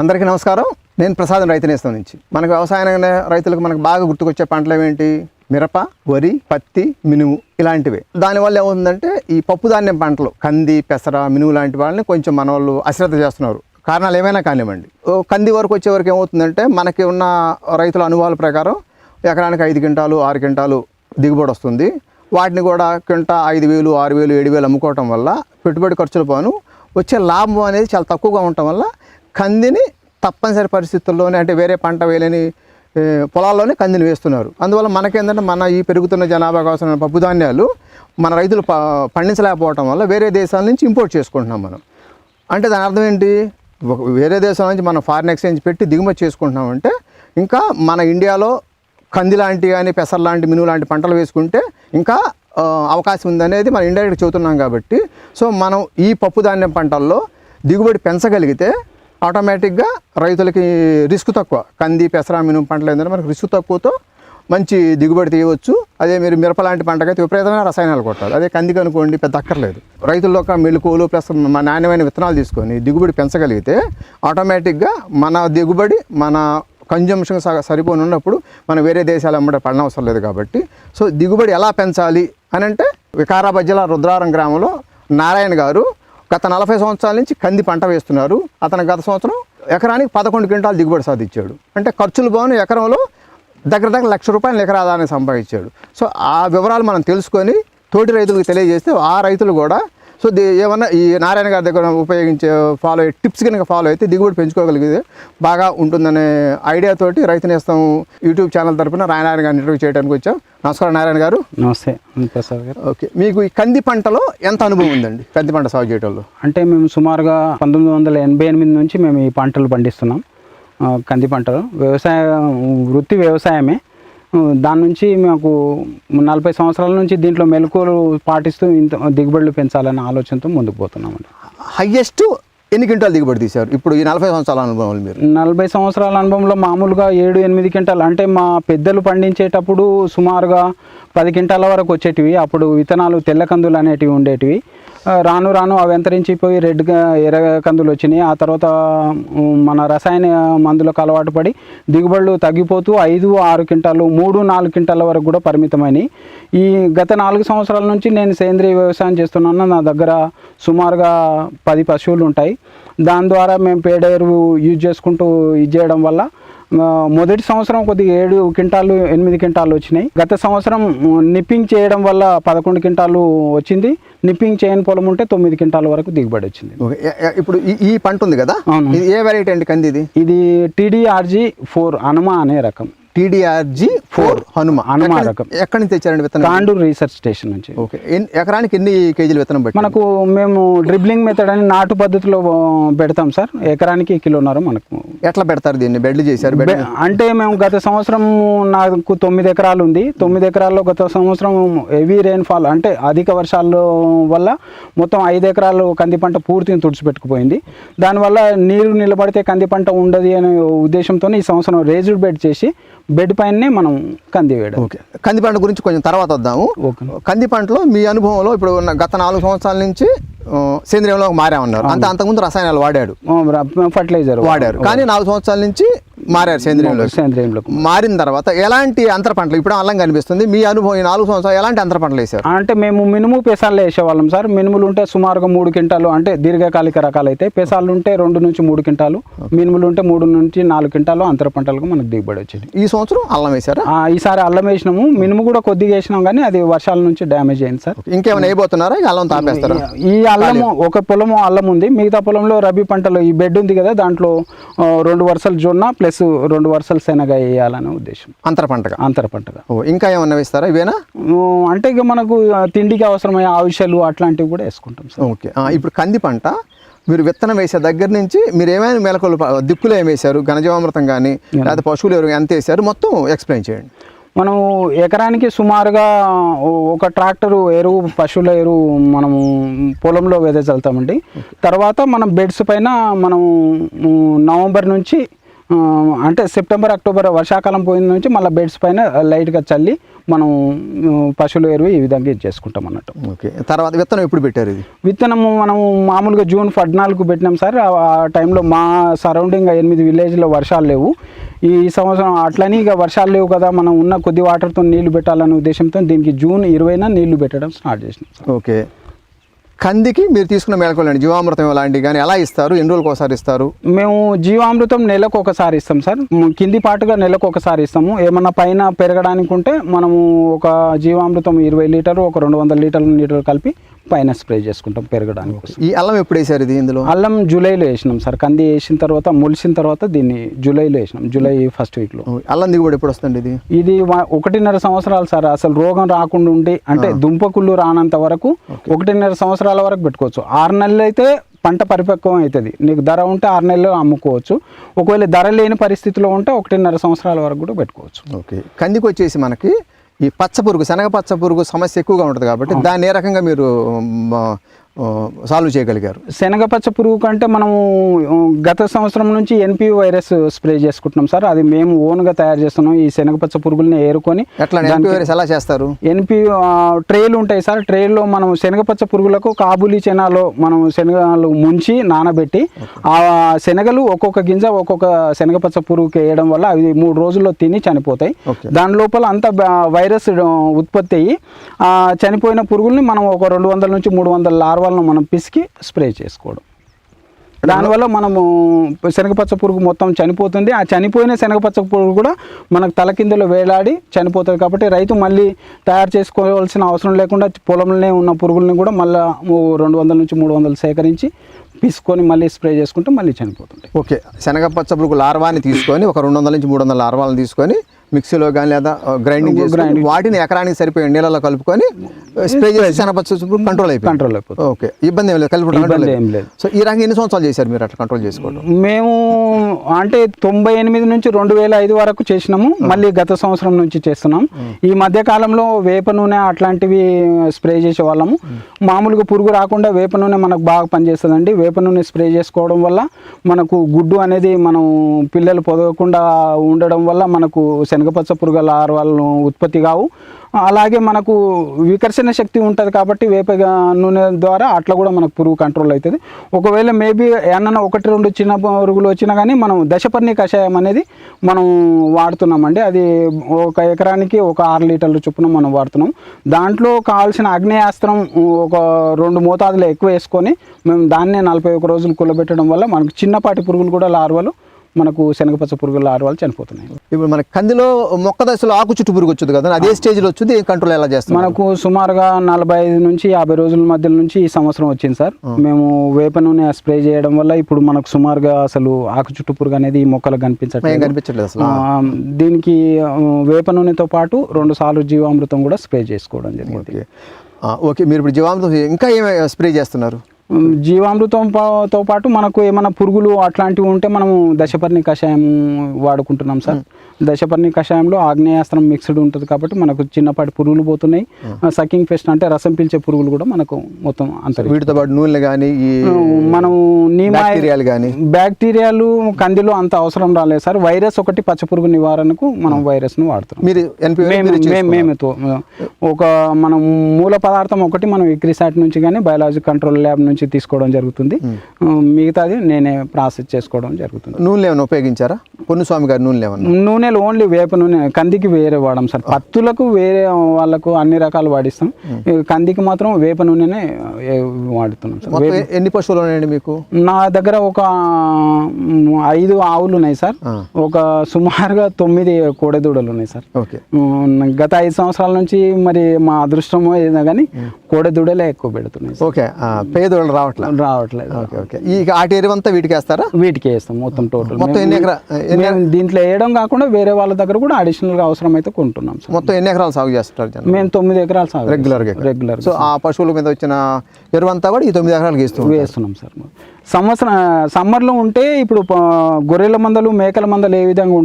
అందరికీ నమస్కారం. నేను ప్రసాదం రైతు నేస్తం నుంచి. మనకు వ్యవసాయ రైతులకు మనకు బాగా గుర్తుకొచ్చే పంటలు ఏంటి మిరప వరి పత్తి మినుము ఇలాంటివి. దానివల్ల ఏమవుతుందంటే ఈ పప్పు ధాన్యం పంటలు కంది పెసర మినుము లాంటి వాళ్ళని కొంచెం మన వాళ్ళు అశ్రద్ధ చేస్తున్నారు. కారణాలు ఏమైనా కానివ్వండి. ఓ కంది వరకు వచ్చే వరకు ఏమవుతుందంటే మనకి ఉన్న రైతుల అనుభవాల ప్రకారం ఎకరానికి ఐదు క్వింటాలు ఆరు క్వింటాలు దిగుబడి వస్తుంది. వాటిని కూడా క్వింటా ఐదు వేలు ఆరు వేలు ఏడు వేలు అమ్ముకోవటం వల్ల పెట్టుబడి ఖర్చులు పోను వచ్చే లాభం అనేది చాలా తక్కువగా ఉండటం వల్ల కందిని తప్పనిసరి పరిస్థితుల్లోనే అంటే వేరే పంట వేయలేని పొలాల్లోనే కందిని వేస్తున్నారు. అందువల్ల మనకేంటంటే మన ఈ పెరుగుతున్న జనాభా కోసం పప్పు ధాన్యాలు మన రైతులు ప పండించలేకపోవటం వల్ల వేరే దేశాల నుంచి ఇంపోర్ట్ చేసుకుంటున్నాం మనం. అంటే దాని అర్థం ఏంటి? వేరే దేశం నుంచి మనం ఫారిన్ ఎక్స్చేంజ్ పెట్టి దిగుమతి చేసుకుంటున్నామంటే ఇంకా మన ఇండియాలో కంది లాంటి కానీ పెసర్ లాంటి మినుము లాంటి పంటలు వేసుకుంటే ఇంకా అవకాశం ఉందనేది మనం ఇండైరెక్ట్ చెబుతున్నాం కాబట్టి. సో మనం ఈ పప్పు ధాన్యం పంటల్లో దిగుబడి పెంచగలిగితే ఆటోమేటిక్గా రైతులకి రిస్క్ తక్కువ. కంది పెసర మినుము పంటలు ఏంటంటే మనకు రిస్క్ తక్కువతో మంచి దిగుబడి తీయవచ్చు. అదే మీరు మిరప లాంటి పంటకైతే విపరీతమైన రసాయనాలు కొట్టాలి. అదే కందికి అనుకోండి పెద్ద అక్కర్లేదు. రైతుల్లో ఒక మెళుకువలు ప్లస్ మా నాణ్యమైన విత్తనాలు తీసుకొని దిగుబడి పెంచగలిగితే ఆటోమేటిక్గా మన దిగుబడి మన కన్జంప్షన్ సరిపోని ఉన్నప్పుడు మనం వేరే దేశాలు అమ్మడం పడనవసరం లేదు కాబట్టి. సో దిగుబడి ఎలా పెంచాలి అని అంటే వికారాబాద్ జిల్లా రుద్రారం గ్రామంలో నారాయణ గారు గత నలభై సంవత్సరాల నుంచి కంది పంట వేస్తున్నారు. అతను గత సంవత్సరం ఎకరానికి పదకొండు క్వింటాలు దిగుబడి సాధించాడు. అంటే ఖర్చులు బాగున్న ఎకరంలో దగ్గర దగ్గర లక్ష రూపాయలు ఎకర ఆదాయాన్ని సంపాదించాడు. సో ఆ వివరాలు మనం తెలుసుకొని తోటి రైతులకు తెలియజేస్తే ఆ రైతులు కూడా సో ది- ఏమన్నా ఈ నారాయణ గారి దగ్గర ఉపయోగించే ఫాలో అయ్యే టిప్స్ కనుక ఫాలో అయితే దిగుబడి పెంచుకోగలిగితే బాగా ఉంటుందనే ఐడియాతోటి రైతు నేస్తం యూట్యూబ్ ఛానల్ తరపున నారాయణ గారిని ఇంటర్వ్యూ చేయడానికి వచ్చాం. నమస్కారం నారాయణ గారు. నమస్తే ప్రసాద్ గారు. ఓకే మీకు ఈ కంది పంటలో ఎంత అనుభవం ఉందండి? కంది పంట సాగు చేయడంలో అంటే మేము సుమారుగా పంతొమ్మిది వందల ఎనభై ఎనిమిది నుంచి మేము ఈ పంటలు పండిస్తున్నాం. కంది పంటలు. వ్యవసాయ వృత్తి వ్యవసాయమే. దాని నుంచి మాకు నలభై సంవత్సరాల నుంచి దీంట్లో మెలకువలు పాటిస్తూ ఇంత దిగుబడులు పెంచాలనే ఆలోచనతో ముందుకు పోతున్నామండి. హయ్యెస్ట్ ఎన్ని క్వింటాలు దిగుబడి తీశారు? ఇప్పుడు ఈ నలభై సంవత్సరాల అనుభవం మీరు. నలభై సంవత్సరాల అనుభవంలో మామూలుగా ఏడు ఎనిమిది క్వింటాలు. అంటే మా పెద్దలు పండించేటప్పుడు సుమారుగా పది క్వింటాల వరకు వచ్చేటివి. అప్పుడు విత్తనాలు తెల్ల కందులు అనేటివి ఉండేటివి. రాను రాను అవి అంతరించిపోయి రెడ్గా ఎర్ర కందులు వచ్చినాయి. ఆ తర్వాత మన రసాయన మందులకు అలవాటు పడి దిగుబడులు తగ్గిపోతూ ఐదు ఆరు క్వింటాలు మూడు నాలుగు క్వింటాల వరకు కూడా పరిమితమైనవి ఈ గత నాలుగు సంవత్సరాల నుంచి నేను సేంద్రీయ వ్యవసాయం చేస్తున్నాను. నా దగ్గర సుమారుగా పది పశువులు ఉంటాయి. దాని ద్వారా మేము పేడ ఎరువు యూజ్ చేసుకుంటూ ఇది చేయడం వల్ల మొదటి సంవత్సరం కొద్దిగా ఏడు క్వింటాలు ఎనిమిది క్వింటాలు వచ్చినాయి. గత సంవత్సరం నిప్పింగ్ చేయడం వల్ల పదకొండు క్వింటాలు వచ్చింది. నిప్పింగ్ చేయని పొలం ఉంటే తొమ్మిది క్వింటాల వరకు దిగుబడి వచ్చింది. ఇప్పుడు ఈ పంట ఉంది కదా? ఏ వెరైటీ అండి కంది ఇది? ఇది టీడీఆర్జీ ఫోర్ హనుమ అనే రకం. TDRG four. హనుమ హనుమ. ఎక్కడి- రకం. ఎక్కడి నుంచి తెచ్చారండి విత్తనం? తాండూరు రీసెర్చ్ స్టేషన్ నుంచి. ఓకే. ఎకరానికి ఎన్ని కేజీలు విత్తనం పట్టి మనకు మేము డ్రిబ్లింగ్ మెథడ్ అని నాటు పద్ధతిలో పెడతాం సార్. ఎకరానికి కిలోన్నర మనకు. ఎట్లా పెడతారు దీన్ని? బెడ్లు చేశారు అంటే మేము గత సంవత్సరం నాకు తొమ్మిది ఎకరాలు ఉంది. తొమ్మిది ఎకరాల్లో గత సంవత్సరం హెవీ రెయిన్ఫాల్ అంటే అధిక వర్షాల వల్ల మొత్తం ఐదు ఎకరాలు కంది పంట పూర్తిని తుడిచిపెట్టుకుపోయింది. దానివల్ల నీరు నిలబడితే కంది పంట ఉండదు అనే ఉద్దేశంతో ఈ సంవత్సరం రేజ్డ్ బెడ్ చేసి బెడ్ పైనే మనం కంది వేయడం ఓకే. కంది పంట గురించి కొంచెం తర్వాత వద్దాము. కంది పంటలో మీ అనుభవంలో ఇప్పుడు ఉన్న గత నాలుగు సంవత్సరాల నుంచి సేంద్రియంలో మారామన్నారు. అంత అంతకుముందు రసాయనాలు వాడాడు. ఫర్టిలైజర్ వాడారు. కానీ నాలుగు సంవత్సరాల నుంచి మారారు సేంద్రియంలో సేంద్రియంలో మారిన తర్వాత ఎలాంటి అంతర పంటలు? ఇప్పుడు అల్లం కనిపిస్తుంది. మీ అనుభవం ఈ నాలుగు సంవత్సరాలు ఎలాంటి అంతర పంటలు వేశారు? అంటే మేము మినుము పెసాలు వేసేవాళ్ళం సార్. మినుములు ఉంటే సుమారుగా మూడు క్వింటాలు అంటే దీర్ఘకాలిక రకాలు అయితే పెసాలు ఉంటే రెండు నుంచి మూడు క్వింటాలు మినుములు ఉంటే మూడు నుంచి నాలుగు క్వింటాలు అంతర పంటలకు మనకు దిగుబడి వచ్చింది. ఈ సంవత్సరం అల్లం వేశారా? ఆ, ఈసారి అల్లం వేసినాము. మినుము కూడా కొద్దిగా వేసినాం కానీ అది వర్షాల నుంచి డ్యామేజ్ అయింది సార్. ఇంకేమైనా వేయబోతున్నారా? అల్లం తాపేస్తారా? ఈ అల్లము ఒక పొలము అల్లం ఉంది. మిగతా పొలంలో రబీ పంటలు ఈ బెడ్ ఉంది కదా దాంట్లో రెండు వరుసలు జొన్న ప్లస్ రెండు వరుసలు శనగ వేయాలనే ఉద్దేశం. అంతర పంటగా? అంతర పంటగా. ఓ ఇంకా ఏమన్నా వేస్తారా? ఇవేనా? అంటే ఇక మనకు తిండికి అవసరమయ్యే ఆవిషలు అట్లాంటివి కూడా వేసుకుంటాం సార్. ఓకే. ఇప్పుడు కంది పంట మీరు విత్తనం వేసే దగ్గర నుంచి మీరు ఏమైనా మెలకలు దిక్కులు ఏమి వేశారు? ఘనజీవామృతం కానీ లేకపోతే పశువులు ఎరువు ఎంత వేశారు? మొత్తం ఎక్స్ప్లెయిన్ చేయండి. మనం ఎకరానికి సుమారుగా ఒక ట్రాక్టర్ ఎరువు పశువుల ఎరువు మనము పొలంలో వెదజల్లుతామండి తర్వాత మనం బెడ్స్ పైన మనం నవంబర్ నుంచి అంటే సెప్టెంబర్ అక్టోబర్ వర్షాకాలం పోయిన నుంచి మళ్ళీ బెడ్స్ పైన లైట్గా చల్లి మనం పశువుల ఎరువు ఈ విధంగా ఇది చేసుకుంటాం అన్నట్టు. ఓకే. తర్వాత విత్తనం ఎప్పుడు పెట్టారు ఇది? విత్తనము మనం మామూలుగా జూన్ పద్నాలుగు పెట్టినాం సార్. ఆ- టైంలో మా సరౌండింగ్ ఎనిమిది విలేజ్లో వర్షాలు లేవు. ఈ సంవత్సరం అట్లని ఇక వర్షాలు లేవు కదా మనం ఉన్న కొద్ది వాటర్తో నీళ్ళు పెట్టాలనే ఉద్దేశంతో దీనికి జూన్ ఇరవైన నీళ్ళు పెట్టడం స్టార్ట్ చేసినాం ఓకే. కందికి మీరు తీసుకున్న మేళకోలేండి. జీవామృతం లాంటివి కానీ ఎలా ఇస్తారు? ఎన్ని రోజులకు ఒకసారి ఇస్తారు? మేము జీవామృతం నెలకు ఒకసారి ఇస్తాం సార్. కింది పాటుగా నెలకు ఒకసారి ఇస్తాము. ఏమన్నా పైన పెరగడానికి ఉంటే మనము ఒక జీవామృతం ఇరవై లీటర్ ఒక రెండు వందల లీటర్ల నీటర్ కలిపి పైన స్ప్రే చేసుకుంటాం పెరగడానికి కోసం. ఈ అల్లం ఎప్పుడు వేసారు ఇది ఇందులో? అల్లం జూలైలో వేసినాం సార్. కంది వేసిన తర్వాత మొలిసిన తర్వాత దీన్ని జూలైలో వేసినాం. జూలై ఫస్ట్ వీక్లో అల్లం దిగుబడి ఎప్పుడు వస్తుంది ఇది? ఇది ఒకటిన్నర సంవత్సరాలు సార్. అసలు రోగం రాకుండా ఉండి అంటే దుంపకుళ్ళు రానంత వరకు ఒకటిన్నర సంవత్సరాల వరకు పెట్టుకోవచ్చు. ఆరు నెలలు అయితే పంట పరిపక్వం అవుతుంది. నీకు ధర ఉంటే ఆరు నెలలు అమ్ముకోవచ్చు. ఒకవేళ ధర లేని పరిస్థితిలో ఉంటే ఒకటిన్నర సంవత్సరాల వరకు కూడా పెట్టుకోవచ్చు. ఓకే కందికి వచ్చేసి మనకి ఈ పచ్చ పురుగు శనగ పచ్చ పురుగు సమస్య ఎక్కువగా ఉంటుంది కాబట్టి దాన్ని ఏ రకంగా మీరు సాల్వ్ చేయగలిగారు. శనగపచ్చ పురుగు కంటే మనము గత సంవత్సరం నుంచి ఎన్పి వైరస్ స్ప్రే చేసుకుంటున్నాం సార్. అది మేము ఓన్గా తయారు చేస్తున్నాం ఈ శనగపచ్చ పురుగుల్ని ఏరుకొని ఎట్లా ఎంపీ వైరస్ ఎలా చేస్తారు? ఎన్పి ట్రేలు ఉంటాయి సార్. ట్రేల్లో మనం శనగపచ్చ పురుగులకు కాబూలి చెనాలో మనం శనగలు ముంచి నానబెట్టి ఆ శనగలు ఒక్కొక్క గింజ ఒక్కొక్క శనగపచ్చ పురుగుకి వేయడం వల్ల అవి మూడు రోజుల్లో తిని చనిపోతాయి. దాని లోపల అంత వైరస్ ఉత్పత్తి అయ్యి ఆ చనిపోయిన పురుగుల్ని మనం ఒక రెండు వందల నుంచి మూడు వందల లార్వాలను మనం పిసికి స్ప్రే చేసుకోవడం. దానివల్ల మనము శనగపచ్చ పురుగు మొత్తం చనిపోతుంది. ఆ చనిపోయిన శనగపచ్చ పురుగు కూడా మనకు తలకిందులో వేలాడి చనిపోతుంది కాబట్టి రైతు మళ్ళీ తయారు చేసుకోవాల్సిన అవసరం లేకుండా పొలంలోనే ఉన్న పురుగుల్ని కూడా మళ్ళీ రెండు వందల నుంచి మూడు వందలు సేకరించి పిసుకొని మళ్ళీ స్ప్రే చేసుకుంటే మళ్ళీ చనిపోతుంటాయి ఓకే. శనగ పచ్చ పురుగు లార్వాని తీసుకొని ఒక రెండు వందల నుంచి మూడు వందల లార్వాలను తీసుకొని మిక్సీలో కానీ లేదా గ్రైండింగ్ చేసుకొని వాటిని ఎకరానికి సరిపోయే నీళ్ళలో కలుపుకొని స్ప్రే చేసి పురుగు కంట్రోల్ అయిపోయింది. కంట్రోల్ అయిపోతుంది. ఓకే ఇబ్బంది ఏం లేదు. ఇబ్బంది control ఏం. లేదు. సో ఈ రకంగా ఎన్ని సంవత్సరాలు చేశారు మీరు అట్లా కంట్రోల్ చేసుకోవడం మేము అంటే తొంభై ఎనిమిది నుంచి రెండు వేల ఐదు వరకు చేసినాము. మళ్ళీ గత సంవత్సరం నుంచి చేస్తున్నాం. ఈ మధ్య కాలంలో వేప నూనె అట్లాంటివి స్ప్రే చేసే వాళ్ళము. మామూలుగా పురుగు రాకుండా వేప నూనె మనకు బాగా పనిచేస్తుందండి. వేప నూనె స్ప్రే చేసుకోవడం వల్ల మనకు గుడ్డు అనేది మనం పిల్లలు పొదగకుండా ఉండడం వల్ల మనకు శనగపచ్చ పురుగుల లార్వాలను ఉత్పత్తి కావు. అలాగే మనకు వికర్షణ శక్తి ఉంటుంది కాబట్టి వేప నూనె ద్వారా అట్లా కూడా మనకు పురుగు కంట్రోల్ అవుతుంది ఒకవేళ మేబీ ఏమన్నా ఒకటి రెండు చిన్న పురుగులు వచ్చినా కానీ మనం దశపర్ణి కషాయం అనేది మనం వాడుతున్నామండి. అది ఒక ఎకరానికి ఒక ఆరు లీటర్ల చొప్పున మనం వాడుతున్నాం. దాంట్లో కావాల్సిన అగ్నేయాస్త్రం ఒక రెండు మోతాదులు ఎక్కువ వేసుకొని మేము దాన్నే నలభై ఒక రోజులు కుల్లబెట్టడం వల్ల మనకు చిన్నపాటి పురుగులు కూడా లార్వలు మనకు శనగపచ్చ పురుగుల లార్వాలు చనిపోతున్నాయి. ఇప్పుడు మన కందిలో మొక్క దశలో ఆకు చుట్టు పురుగు వచ్చింది కదా అదే స్టేజ్లో వచ్చింది కంట్రోల్ ఎలా చేస్తారు మనకు సుమారుగా నలభై ఐదు నుంచి యాభై రోజుల మధ్య నుంచి ఈ సంవత్సరం వచ్చింది సార్. మేము వేప నూనె స్ప్రే చేయడం వల్ల ఇప్పుడు మనకు సుమారుగా అసలు ఆకు చుట్టు పురుగు అనేది ఈ మొక్కలకు కనిపించట్లేదు. కనిపించట్లేదు అసలు? దీనికి వేప నూనెతో పాటు రెండు సార్లు జీవామృతం కూడా స్ప్రే చేసుకోవడం జరిగింది. ఓకే. మీరు ఇప్పుడు జీవామృతం ఇంకా ఏమి స్ప్రే చేస్తున్నారు? ఉమ్, జీవామృతం పా- తో పాటు మనకు ఏమైనా పురుగులు అట్లాంటివి ఉంటే మనము దశపర్ణి కషాయం వాడుకుంటున్నాం సార్. దశపర్ణి కషాయంలో ఆగ్నేయాస్త్రం మిక్స్డ్ ఉంటుంది కాబట్టి మనకు చిన్నపాటి పురుగులు పోతున్నాయి. సకింగ్ పెస్ట్ అంటే రసం పీల్చే పురుగులు కూడా మనకు మొత్తం అంతరి వీటితో పాటు నూనెలు కానీ మనం బ్యాక్టీరియాలు కానీ బ్యాక్టీరియాలు కందిలో అంత అవసరం రాలేదు సార్. వైరస్ ఒకటి పచ్చ పురుగు నివారణకు మనం వైరస్ను వాడుతున్నాం. మీరు ఎన్పి మేము మేము మేము తో- ఒక మనం మూల పదార్థం ఒకటి మనం ఎగ్రిసాట్ నుంచి కానీ బయాలజీ కంట్రోల్ ల్యాబ్ నుంచి తీసుకోవడం జరుగుతుంది. మిగతాది నేనే ప్రాసెస్ చేసుకోవడం జరుగుతుంది. నూనెలు ఏమైనా ఉపయోగించారా? పొన్నుస్వామి గారి నూనెలు ఏమన్నా నూనెలు ఓన్లీ వేప నూనె కందికి వేరే వాడాం సార్. పత్తులకు వేరే వాళ్ళకు అన్ని రకాలు వాడిస్తాం. కందికి మాత్రం వేప నూనెనే వాడుతున్నాం సార్. ఎన్ని పశువులు ఉన్నాయండి మీకు? నా దగ్గర ఒక ఐదు ఆవులు ఉన్నాయి సార్. ఒక సుమారుగా తొమ్మిది కోడెదూడలు ఉన్నాయి సార్. ఓకే. గత ఐదు సంవత్సరాల నుంచి మరి మా అదృష్టమో ఏదో కానీ కోడెదూడలే ఎక్కువ పెడుతున్నాయి. ఓకే. పేదోళ్ళు రావట్లా? రావట్లేదు. Okay okay. ఈ ఆటి ఎరువంతా వీటికి వేస్తారా? వీటికి వేస్తాం మొత్తం టోటల్. మొత్తం ఎన్ని ఎకరా మేము దీంట్లో వేయడం కాకుండా వేరే వాళ్ళ దగ్గర కూడా అడిషనల్గా అవసరం అయితే కొంటున్నాం సార్. మొత్తం ఎన్ని ఎకరాలు సాగు చేస్తారు మేము తొమ్మిది ఎకరాలు సాగు రెగ్యులర్గా రెగ్యులర్ సో ఆ పశువుల మీద వచ్చిన ఎరువంతా కూడా ఈ తొమ్మిది ఎకరాలకు ఇస్తుంది వేస్తున్నాం సార్. సంవత్సరం సమ్మర్లో ఉంటే ఇప్పుడు గొర్రెల మందలు మేకల మందలు ఏ విధంగా